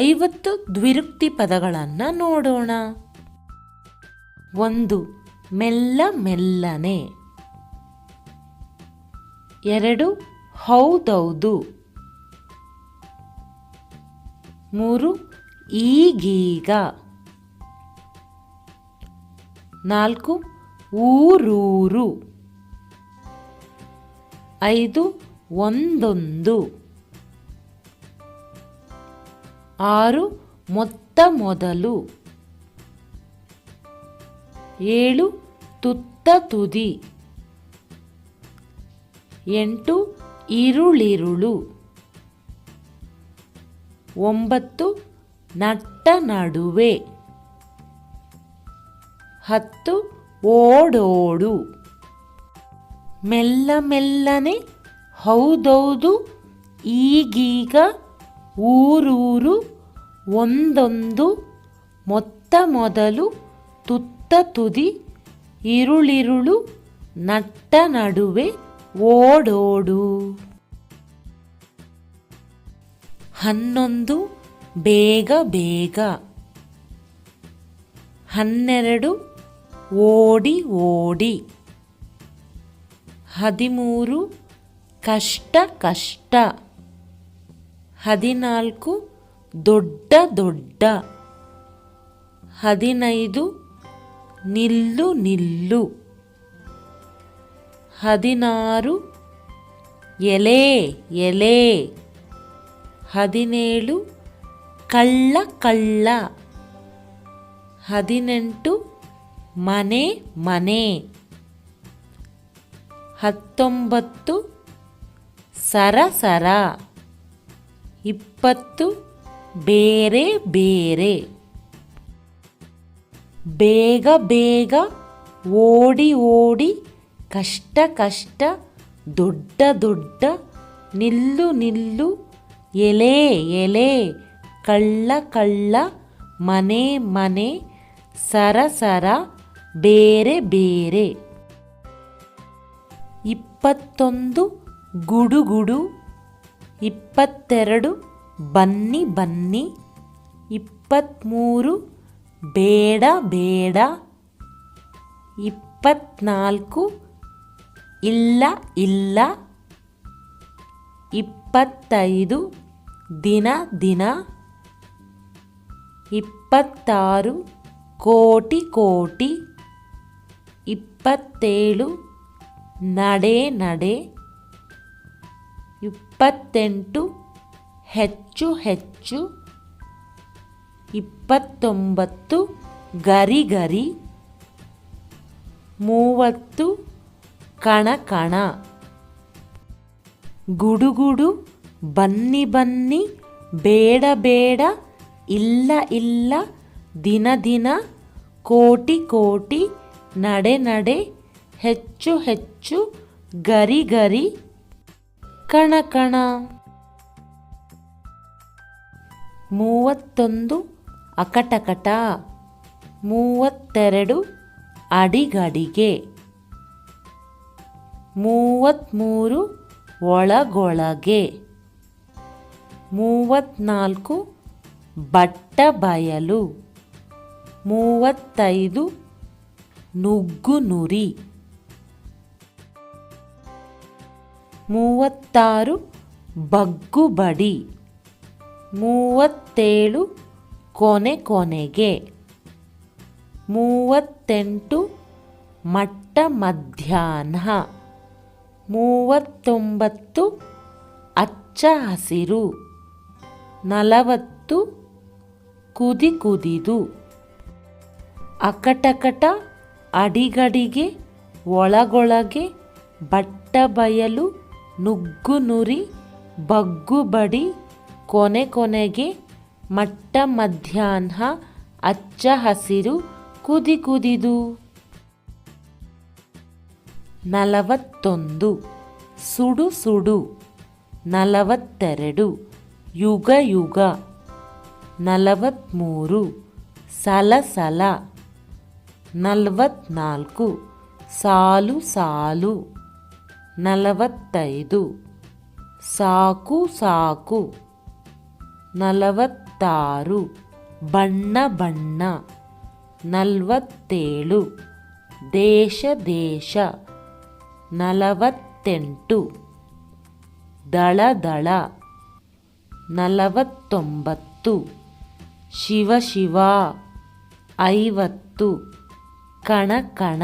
ಐವತ್ತು ದ್ವಿರುಕ್ತಿ ಪದಗಳನ್ನು ನೋಡೋಣ. ಒಂದು, ಮೆಲ್ಲ ಮೆಲ್ಲನೆ. ಎರಡು, ಹೌದೌದು. ಮೂರು, ಈಗೀಗ. ನಾಲ್ಕು, ಊರೂರು. ಐದು, ಒಂದೊಂದು. ಆರು ಮೊತ್ತ ಮೊದಲು. ಏಳು ತುತ್ತ ತುದಿ. ಎಂಟು ಇರುಳಿರುಳು ಒಂಬತ್ತು ನಟ್ಟ ನಡುವೆ. ಹತ್ತು ಓಡೋಡು. ಮೆಲ್ಲ ಮೆಲ್ಲನೆ ಹೌದೌದು ಈಗೀಗ ಊರೂರು ಒಂದೊಂದು ಮೊತ್ತ ಮೊದಲು ತುತ್ತ ತುದಿ ಇರುಳಿರುಳು ನಟ್ಟ ನಡುವೆ ಓಡೋಡು. ಹನ್ನೊಂದು ಬೇಗ ಬೇಗ. ಹನ್ನೆರಡು ಓಡಿ ಓಡಿ. ಹದಿಮೂರು ಕಷ್ಟ ಕಷ್ಟ. ಹದಿನಾಲ್ಕು ದೊಡ್ಡ ದೊಡ್ಡ. ಹದಿನೈದು, ನಿಲ್ಲು ನಿಲ್ಲು. ಹದಿನಾರು, ಎಲೆ ಎಲೆ. ಹದಿನೇಳು, ಕಳ್ಳ ಕಳ್ಳ. ಹದಿನೆಂಟು, ಮನೆ ಮನೆ. ಹತ್ತೊಂಬತ್ತು, ಸರ ಸರ. ಇಪ್ಪತ್ತು ಬೇರೆ ಬೇರೆ. ಬೇಗ ಬೇಗ ಓಡಿ ಓಡಿ ಕಷ್ಟ ಕಷ್ಟ ದೊಡ್ಡ ದೊಡ್ಡ ನಿಲ್ಲು ನಿಲ್ಲು ಎಲೆ ಎಲೆ ಕಳ್ಳ ಕಳ್ಳ ಮನೆ ಮನೆ ಸರ ಸರ ಬೇರೆ ಬೇರೆ. ಇಪ್ಪತ್ತೊಂದು ಗುಡುಗುಡು, ಇಪ್ಪತ್ತೆರಡು ಬನ್ನಿ ಬನ್ನಿ ಇಪ್ಪತ್ತ್ಮೂರು ಬೇಡ ಬೇಡ ಇಪ್ಪತ್ನಾಲ್ಕು ಇಲ್ಲ ಇಲ್ಲ ಇಪ್ಪತ್ತೈದು ದಿನ ದಿನ ಇಪ್ಪತ್ತಾರು ಕೋಟಿ ಕೋಟಿ ಇಪ್ಪತ್ತೇಳು ನಡೆ ನಡೆ ಇಪ್ಪತ್ತೆಂಟು ಹೆಚ್ಚು ಹೆಚ್ಚು ಇಪ್ಪತ್ತೊಂಬತ್ತು ಗರಿ ಗರಿ ಮೂವತ್ತು ಕಣ ಕಣ. ಗುಡುಗುಡು, ಬನ್ನಿ ಬನ್ನಿ, ಬೇಡ ಬೇಡ, ಇಲ್ಲ ಇಲ್ಲ, ದಿನ ದಿನ, ಕೋಟಿ ಕೋಟಿ, ನಡೆ ನಡೆ, ಹೆಚ್ಚು ಹೆಚ್ಚು, ಗರಿ ಗರಿ, ಕಣ ಕಣ. ಮೂವತ್ತೊಂದು ಅಕಟಕಟ, ಮೂವತ್ತೆರಡು ಅಡಿಗಡಿಗೆ. ಮೂವತ್ತ್ಮೂರು ಒಳಗೊಳಗೆ. ಮೂವತ್ತ್ನಾಲ್ಕು ಬಟ್ಟ ಬಯಲು ಮೂವತ್ತೈದು ನುಗ್ಗು ನುರಿ ಮೂವತ್ತಾರು ಬಗ್ಗು ಬಡಿ ಮೂವತ್ತೇಳು ಕೊನೆ ಕೊನೆಗೆ. ಮೂವತ್ತೆಂಟು ಮಟ್ಟ ಮಧ್ಯಾಹ್ನ. ಮೂವತ್ತೊಂಬತ್ತು ಅಚ್ಚ ಹಸಿರು. ನಲವತ್ತು ಕುದಿ ಕುದಿದು. ಅಕಟಕಟ ಅಡಿಗಡಿಗೆ ಒಳಗೊಳಗೆ ಬಟ್ಟ ಬಯಲು ನುಗ್ಗು ನುರಿ ಬಗ್ಗು ಬಡಿ ಕೊನೆ ಕೊನೆಗೆ ಮಟ್ಟ ಮಧ್ಯಾಹ್ನ ಅಚ್ಚ ಹಸಿರು ಕುದಿ ಕುದಿದು. ನಲವತ್ತೊಂದು. ಸುಡು ಸುಡು. ನಲವತ್ತೆರಡು. ಯುಗ ಯುಗ. ನಲವತ್ತ್ಮೂರು ಸಲ ಸಲ. ನಲವತ್ನಾಲ್ಕು. ಸಾಲು ಸಾಲು. ನಲವತ್ತೈದು. ಸಾಕು ಸಾಕು. ನಲವತ್ತಾರು, ಬಣ್ಣ ಬಣ್ಣ. ನಲವತ್ತೇಳು, ದೇಶ ದೇಶ. ನಲವತ್ತೆಂಟು, ದಳ ದಳ. ನಲವತ್ತೊಂಬತ್ತು, ಶಿವ ಶಿವ. ಐವತ್ತು, ಕಣ ಕಣ.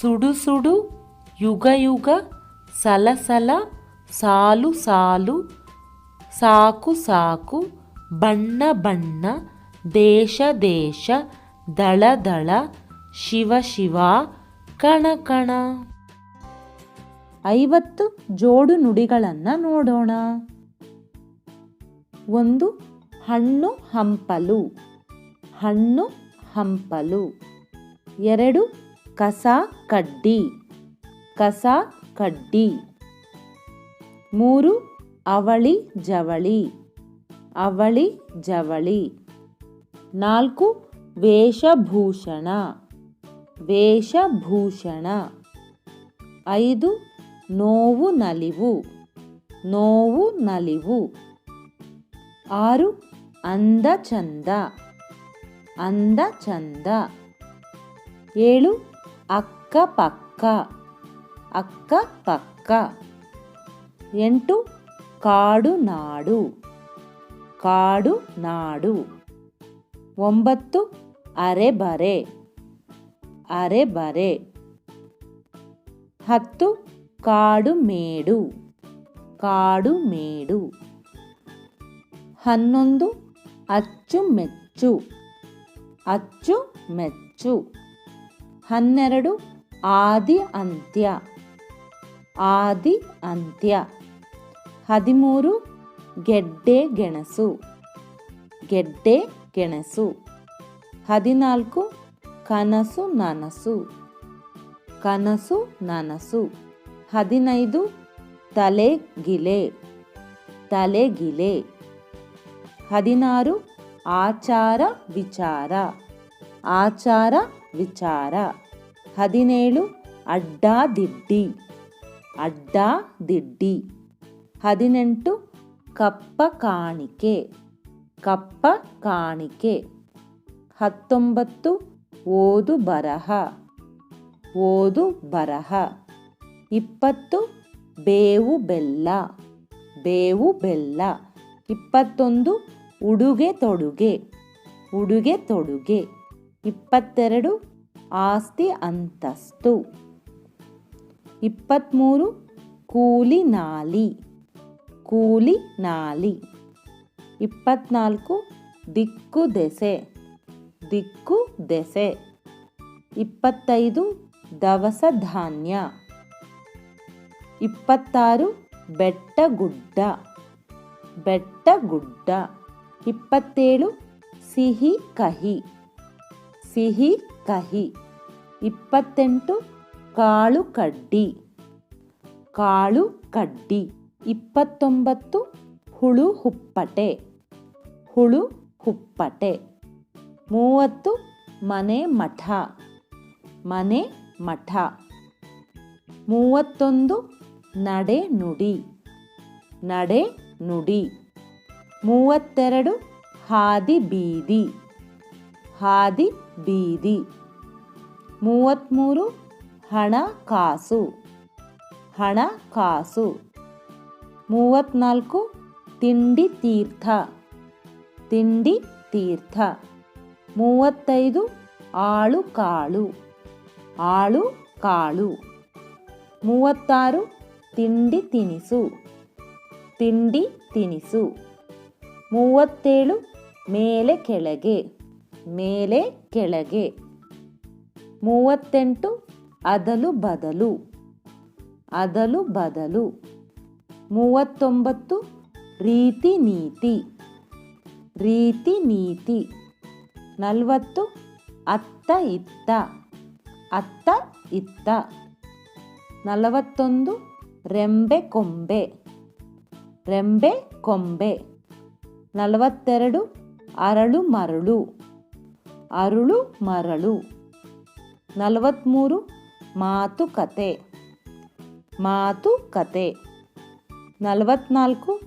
ಸುಡು ಸುಡು, ಯುಗ ಯುಗ, ಸಲ ಸಾಲು. ಸಾಲು ಸಾಲು, ಸಾಕು ಸಾಕು, ಬಣ್ಣ ಬಣ್ಣ, ದೇಶ ದೇಶ, ದಳ ದಳ, ಶಿವ ಶಿವ, ಕಣ ಕಣ. ಐವತ್ತು ಜೋಡು ನುಡಿಗಳನ್ನು ನೋಡೋಣ. ಒಂದು ಹಣ್ಣು ಹಂಪಲು ಹಣ್ಣು ಹಂಪಲು, ಎರಡು ಕಸ ಕಡ್ಡಿ ಕಸ ಕಡ್ಡಿ. ಮೂರು, ಅವಳಿ, ಜವಳಿ. ಅವಳಿ, ಜವಳಿ. ನಾಲ್ಕು, ವೇಷಭೂಷಣ. ವೇಷಭೂಷಣ. ಐದು, ನೋವು ನಲಿವು. ನೋವು ನಲಿವು. ಆರು ಅಂದ ಚಂದ ಅಂದ ಚಂದ ಏಳು ಅಕ್ಕ ಪಕ್ಕ ಎಂಟು, ಕಾಡು ನಾಡು. ಕಾಡು ನಾಡು. ಒಂಬತ್ತು, ಅರೆಬರೆ. ಅರೆಬರೆ. ಹತ್ತು, ಕಾಡು ಮೇಡು. ಕಾಡು ಮೇಡು. ಹನ್ನೊಂದು ಅಚ್ಚುಮೆಚ್ಚು ಅಚ್ಚುಮೆಚ್ಚು ಹನ್ನೆರಡು, ಆದಿ ಅಂತ್ಯ. ಆದಿ ಅಂತ್ಯ. ಹದಿಮೂರು ಗೆಡ್ಡೆ ಗೆಣಸು. ಗೆಡ್ಡೆ ಗೆಣಸು. ಹದಿನಾಲ್ಕು ಕನಸು ನನಸು. ಕನಸು ನನಸು. ಹದಿನೈದು ತಲೆಗಿಲೆ ತಲೆಗಿಲೆ ಹದಿನಾರು ಆಚಾರ ವಿಚಾರ. ಆಚಾರ ವಿಚಾರ. ಹದಿನೇಳು ಅಡ್ಡಾದಿಡ್ಡಿ ಅಡ್ಡಾದಿಡ್ಡಿ ಹದಿನೆಂಟು ಕಪ್ಪ ಕಾಣಿಕೆ ಕಪ್ಪ ಕಾಣಿಕೆ. ಹತ್ತೊಂಬತ್ತು ಓದು ಬರಹ ಓದು ಬರಹ. ಇಪ್ಪತ್ತು ಬೇವು ಬೆಲ್ಲ ಬೇವು ಬೆಲ್ಲ. ಇಪ್ಪತ್ತೊಂದು ಉಡುಗೆ ತೊಡುಗೆ ಉಡುಗೆ ತೊಡುಗೆ. ಇಪ್ಪತ್ತೆರಡು ಆಸ್ತಿ ಅಂತಸ್ತು. ಇಪ್ಪತ್ತ್ಮೂರು ಕೂಲಿ ನಾಲಿ. ಕೂಲಿ ನಾಲಿ. ಇಪ್ಪತ್ನಾಲ್ಕು ದಿಕ್ಕು ದೆಸೆ. ದಿಕ್ಕು ದೆಸೆ. ಇಪ್ಪತ್ತೈದು ದವಸ ಧಾನ್ಯ. ಇಪ್ಪತ್ತಾರು ಬೆಟ್ಟಗುಡ್ಡ ಬೆಟ್ಟಗುಡ್ಡ ಇಪ್ಪತ್ತೇಳು ಸಿಹಿ ಕಹಿ. ಸಿಹಿ ಕಹಿ. ಇಪ್ಪತ್ತೆಂಟು ಕಾಳು ಕಡ್ಡಿ. ಕಾಳು ಕಡ್ಡಿ. ಇಪ್ಪತ್ತೊಂಬತ್ತು ಹುಳು ಹುಪ್ಪಟೆ. ಹುಳು ಹುಪ್ಪಟೆ. ಮೂವತ್ತು ಮನೆ ಮಠ. ಮನೆ ಮಠ. ಮೂವತ್ತೊಂದು ನಡೆ ನುಡಿ. ನಡೆ ನುಡಿ. ಮೂವತ್ತೆರಡು ಹಾದಿ ಬೀದಿ. ಹಾದಿ ಬೀದಿ. ಮೂವತ್ತ್ಮೂರು ಹಣ ಕಾಸು. ಹಣ ಕಾಸು. ಮೂವತ್ತ್ನಾಲ್ಕು ತಿಂಡಿ ತೀರ್ಥ. ತಿಂಡಿ ತೀರ್ಥ. ಮೂವತ್ತೈದು ಆಳು ಕಾಳು. ಆಳು ಕಾಳು. ಮೂವತ್ತಾರು ತಿಂಡಿ ತಿನಿಸು. ತಿಂಡಿ ತಿನಿಸು. ಮೂವತ್ತೇಳು ಮೇಲೆ ಕೆಳಗೆ. ಮೇಲೆ ಕೆಳಗೆ. ಮೂವತ್ತೆಂಟು ಅದಲು ಬದಲು. ಅದಲು ಬದಲು. ಮೂವತ್ತೊಂಬತ್ತು ರೀತಿ ನೀತಿ. ರೀತಿ ನೀತಿ. ನಲವತ್ತು ಅತ್ತ ಇತ್ತ. ಅತ್ತ ಇತ್ತ. ನಲವತ್ತೊಂದು ರೆಂಬೆ ಕೊಂಬೆ. ರೆಂಬೆ ಕೊಂಬೆ. ನಲವತ್ತೆರಡು ಅರಳು ಮರಳು. ಅರುಳು ಮರಳು. ನಲವತ್ತ್ಮೂರು ಮಾತುಕತೆ. ಮಾತುಕತೆ. ನಲವತ್ನಾಲ್ಕು,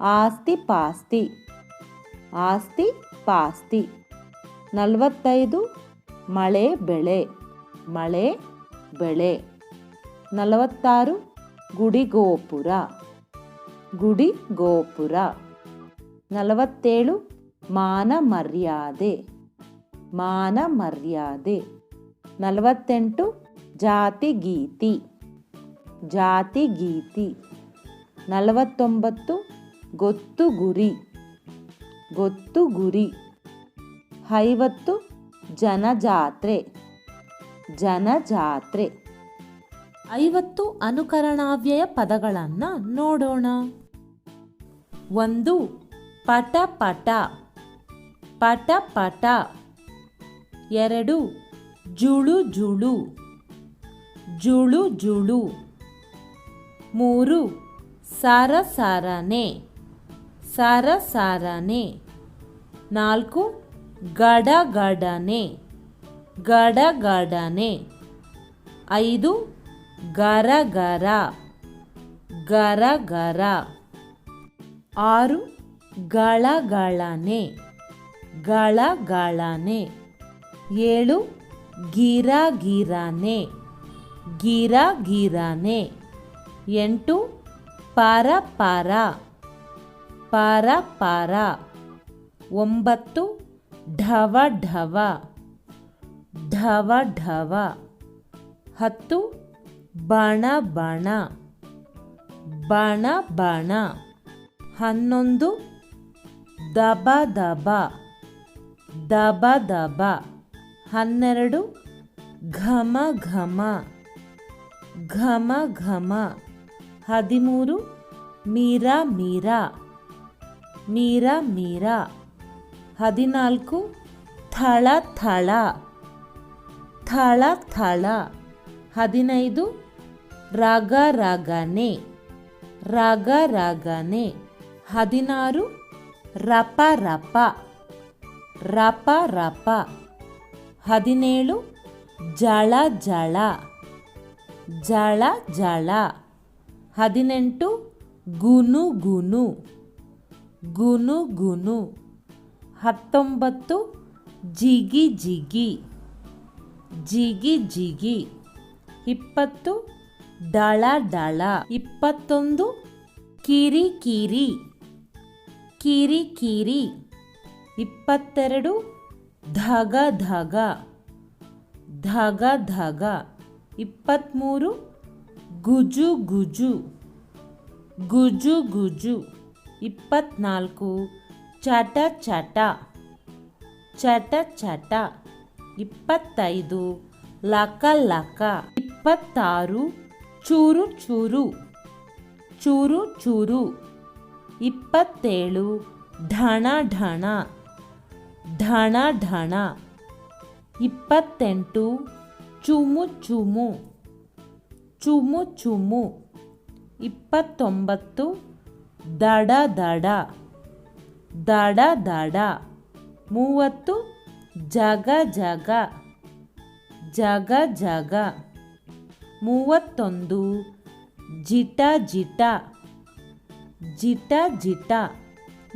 ಆಸ್ತಿ ಪಾಸ್ತಿ. ಆಸ್ತಿ ಪಾಸ್ತಿ. ನಲವತ್ತೈದು, ಮಳೆ ಬೆಳೆ. ಮಳೆ ಬೆಳೆ. ನಲವತ್ತಾರು, ಗುಡಿ ಗೋಪುರ. ಗುಡಿ ಗೋಪುರ. ನಲವತ್ತೇಳು, ಮಾನ ಮರ್ಯಾದೆ. ಮಾನ ಮರ್ಯಾದೆ. ನಲವತ್ತೆಂಟು, ಜಾತಿ ಗೀತಿ. ಜಾತಿ ಗೀತಿ. ನಲವತ್ತೊಂಬತ್ತು ಗೊತ್ತು ಗುರಿ ಗೊತ್ತು ಗುರಿ ಐವತ್ತು ಜನಜಾತ್ರೆ ಜನಜಾತ್ರೆ. ಐವತ್ತು ಅನುಕರಣಾವ್ಯಯ ಪದಗಳನ್ನು ನೋಡೋಣ. ಒಂದು ಪಟ ಪಟ ಪಟ ಪಟ ಎರಡು ಜುಳು ಜುಳು ಜುಳು ಜುಳು ಮೂರು ಸಾರ ಸಾರನೆ ಸಾರ ಸಾರನೆ ನಾಲ್ಕು ಗಡ ಗಡನೆ ಗಡ ಗಡನೆ ಐದು ಗರ ಗರ ಆರು, ಗಳಗಳನೆ ಗಳಗಳನೆ. ಏಳು ಗಿರ ಗಿರನೆ ಗಿರ ಗಿರನೆ ಎಂಟು ಪರ ಪಾರ. ಪಾರ ಪಾರ. ಒಂಬತ್ತು ಢವ ಢವ. ಢವ ಢವ. ಹತ್ತು ಬಣ ಬಣ. ಬಣ ಬಣ. ಹನ್ನೊಂದು ದಬ ದಬ. ದಬ ದಬ. ಹನ್ನೆರಡು ಘಮ ಘಮ. ಘಮ ಘಮ. ಹದಿಮೂರು, ಮೀರಾ ಮೀರಾ ಮೀರಾ ಮೀರಾ, ಹದಿನಾಲ್ಕು, ಥಳ ಥಳ ಥಳ ಥಳ, ಹದಿನೈದು, ರಾಗ, ರಾಗನೆ ರಾಗ, ರಾಗನೆ, ಹದಿನಾರು, ರಪ ರಪ ರಪ ರಪ, ಹದಿನೇಳು, ಜಳ ಜಳ ಜಳ ಜಳ. ಹದಿನೆಂಟು, ಗುನು ಗುನು ಗುನು ಗುನು. ಹತ್ತೊಂಬತ್ತು, ಜಿಗಿ ಜಿಗಿ. ಜಿಗಿ ಜಿಗಿ. ಇಪ್ಪತ್ತು, ಡಳ ಡಳ. ಇಪ್ಪತ್ತೊಂದು, ಕಿರಿ ಕಿರಿ. ಕಿರಿ ಕಿರಿ. ಇಪ್ಪತ್ತೆರಡು, ಧಗ ಧಗ. ಧಗ ಧಗ. ಇಪ್ಪತ್ತ್ಮೂರು ಗುಜು ಗುಜು ಗುಜು ಗುಜು ಇಪ್ಪತ್ನಾಲ್ಕು ಚಟ ಚಟ ಚಟ ಚಟ ಇಪ್ಪತ್ತೈದು ಲಕ ಲಕ ಇಪ್ಪತ್ತಾರು ಚೂರು ಚೂರು ಚೂರು ಚೂರು ಇಪ್ಪತ್ತೇಳು ಢಣ ಢಣ ಢಣ ಢಣ ಇಪ್ಪತ್ತೆಂಟು ಚುಮು ಚುಮು ಚುಮು ಚುಮು. ಇಪ್ಪತ್ತೊಂಬತ್ತು, ದಡ ದಡ. ದಡ ದಡ. ಮೂವತ್ತು, ಜಗ ಜಗ. ಜಗ ಜಗ. ಮೂವತ್ತೊಂದು, ಜಿಟ ಜಿಟ. ಜಿಟ ಜಿಟ.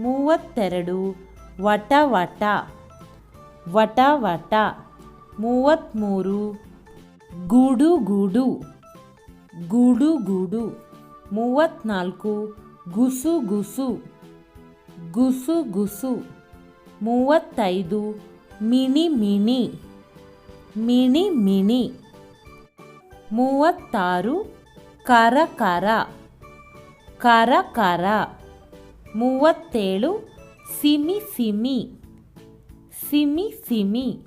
ಮೂವತ್ತೆರಡು, ವಟ ವಟ. ವಟ ವಟ. ಮೂವತ್ತ್ಮೂರು, ಗುಡು ಗೂಡು. ಗೂಡು ಮೂವತ್ತ್ನಾಲ್ಕು ಗುಸು ಗುಸು. ಗುಸು ಗುಸು. ಮೂವತ್ತೈದು ಮಿಣಿ ಮಿಣಿ ಮಿಣಿ ಮಿಣಿ ಮೂವತ್ತಾರು, ಕರ ಕರ. ಕರ ಕರ. ಮೂವತ್ತೇಳು, ಸಿಮಿ ಸಿಮಿ. ಸಿಮಿ ಸಿಮಿ.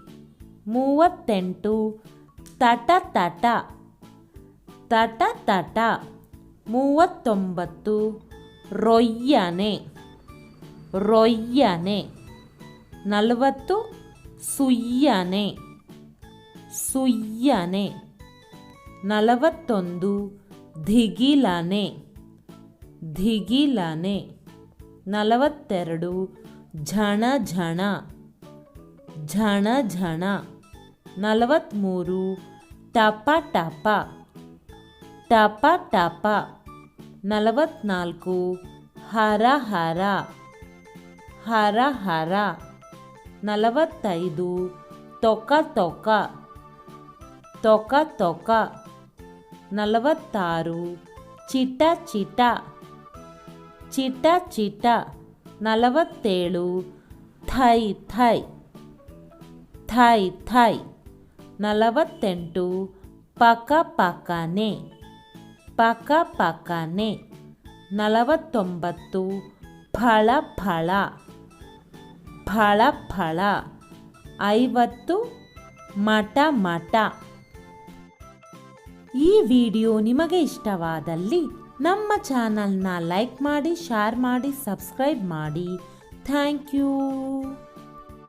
ಮೂವತ್ತೆಂಟು, ತಟ ತಟ. ತಟ ತಟ ಮೂವತ್ತೊಂಬತ್ತು ರೊಯ್ಯನೆ ರೊಯ್ಯನೆ, ನಲವತ್ತು ಸುಯ್ಯನೆ ಸುಯ್ಯನೆ, ನಲವತ್ತೊಂದು ಧಿಗಿಲನೆ ಧಿಗಿಲನೆ ನಲವತ್ತೆರಡು ಝಣ ಝಣ ಝಣ ಝಣ, ನಲವತ್ತ್ಮೂರು ಟಪ ಟಪ. ಟಪ ಟಪ ನಲವತ್ನಾಲ್ಕು ಹರ ಹರ ಹರ ಹರ ನಲವತ್ತೈದು ತೊಕ ತೊಕ ತೊಕ ತೊಕ ನಲವತ್ತಾರು ಚಿಟ ಚಿಟ ಚಿಟ ಚಿಟ ನಲವತ್ತೇಳು ಥೈ ಥೈ ಥೈ ಥೈ ನಲವತ್ತೆಂಟು ಪಕ ಪಕನೆ ಪಕ ಪಕನೆ ನಲವತ್ತೊಂಬತ್ತು. ಫಳ ಫಳ. ಫಳ ಫಳ. ಐವತ್ತು. ಮಟ ಮಟ ಈ ವಿಡಿಯೋ ನಿಮಗೆ ಇಷ್ಟವಾದಲ್ಲಿ ನಮ್ಮ ಚಾನಲ್ನ ಲೈಕ್ ಮಾಡಿ, ಶೇರ್ ಮಾಡಿ, ಸಬ್ಸ್ಕ್ರೈಬ್ ಮಾಡಿ. Thank you.